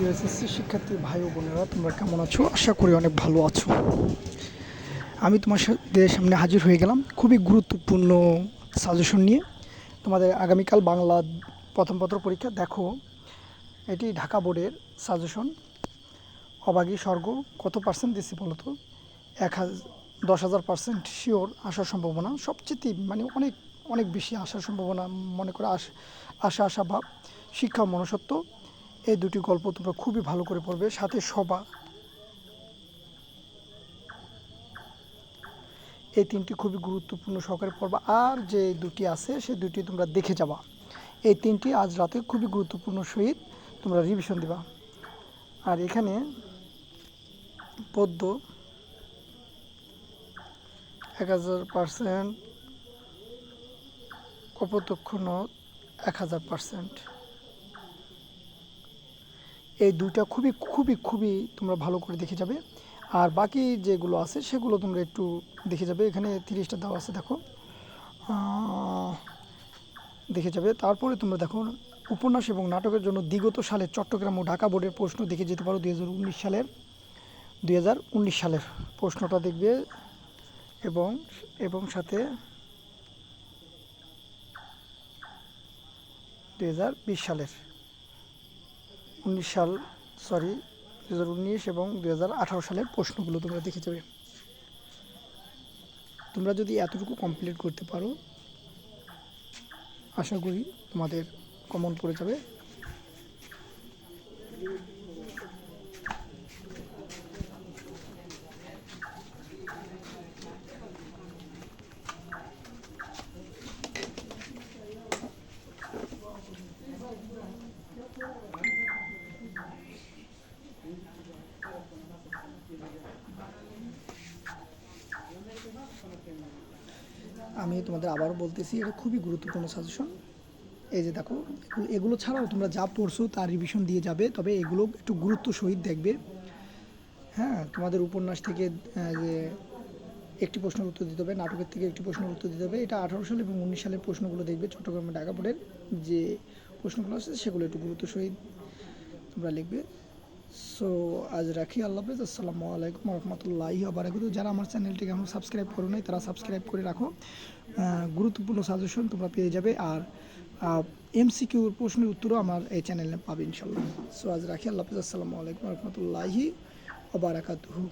প্রিয় এসএসসি শিক্ষার্থী ভাই ও বোনেরা, তোমরা কেমন আছো? আশা করি অনেক ভালো আছো। আমি তোমার সাথে সামনে হাজির হয়ে গেলাম খুবই গুরুত্বপূর্ণ সাজেশন নিয়ে। তোমাদের আগামীকাল বাংলা প্রথম পত্র পরীক্ষা, দেখো, এটি ঢাকা বোর্ডের সাজেশন অবাগী স্বর্গ, কত পার্সেন্ট দিচ্ছি বলো তো এক হাজার দশ হাজার পার্সেন্ট শিওর আসার সম্ভাবনা। সবচেয়ে মানে অনেক অনেক বেশি আসার সম্ভাবনা মনে করে আশা আশা ভাব। শিক্ষা মনুষ্যত্ব এই দুটি গল্প তোমরা খুবই ভালো করে পড়বে, সাথে সবা এই তিনটি খুবই গুরুত্বপূর্ণ সহকারে পড়বা। আর যে দুটি আছে, সে দুটি তোমরা দেখে যাবা। এই তিনটি আজ রাতে খুবই গুরুত্বপূর্ণ সহিত তোমরা রিভিশন দিবা। আর এখানে পদ্য এক হাজার পার্সেন্ট অপ্রত্যক্ষ নদ এক হাজার পার্সেন্ট এই দুইটা খুবই খুবই খুবই তোমরা ভালো করে দেখে যাবে। আর বাকি যেগুলো আছে, সেগুলো তোমরা একটু দেখে যাবে। এখানে তিরিশটা দেওয়া আছে, দেখো। দেখে যাবে। তারপরে তোমরা দেখো, উপন্যাস এবং নাটকের জন্য বিগত সালে চট্টগ্রাম ও ঢাকা বোর্ডের প্রশ্ন দেখে যেতে পারো দু হাজার উনিশ সালের। দু হাজার উনিশ সালের প্রশ্নটা দেখবে এবং এবং সাথে দু হাজার বিশ সালের। উনিশ সাল সরি দু হাজার উনিশ এবং দু হাজার আঠারো সালের প্রশ্নগুলো তোমরা দেখে যাবে। তোমরা যদি এতটুকু কমপ্লিট করতে পারো, আশা করি তোমাদের কমন পড়ে যাবে। আমি তোমাদের আবারও বলতেছি, এটা খুবই গুরুত্বপূর্ণ সাজেশন এই যে দেখো, এগুলো ছাড়াও তোমরা যা পড়ছো তার রিভিশন দিয়ে যাবে, তবে এগুলো একটু গুরুত্ব সহিত দেখবে। হ্যাঁ তোমাদের উপন্যাস থেকে যে একটি প্রশ্নের উত্তর দিতে হবে, নাটকের থেকে একটি প্রশ্নের উত্তর দিতে হবে, এটা আঠারো সাল এবং উনিশ সালের প্রশ্নগুলো দেখবে চট্টগ্রামের ঢাকা যে প্রশ্নগুলো আছে, সেগুলো একটু গুরুত্ব সহিত তোমরা লিখবে। সো আজ রাখি আল্লাহ হাফিজ। আসসালামু আলাইকুম রহমতুল্লাহি আবারাকাতু যারা আমার চ্যানেলটিকে এখনও সাবস্ক্রাইব করো নাই, তারা সাবস্ক্রাইব করে রাখো। গুরুত্বপূর্ণ সাজেশন তোমরা পেয়ে যাবে। আর এম এমসিকিউর প্রশ্নের উত্তরও আমার এই চ্যানেলে পাবে ইনশাল্লাহ সো আজ রাখি আল্লাহ হাফিজ। আসসালামু আলাইকুম রহমতুল্লাহি আবারাকাতুহু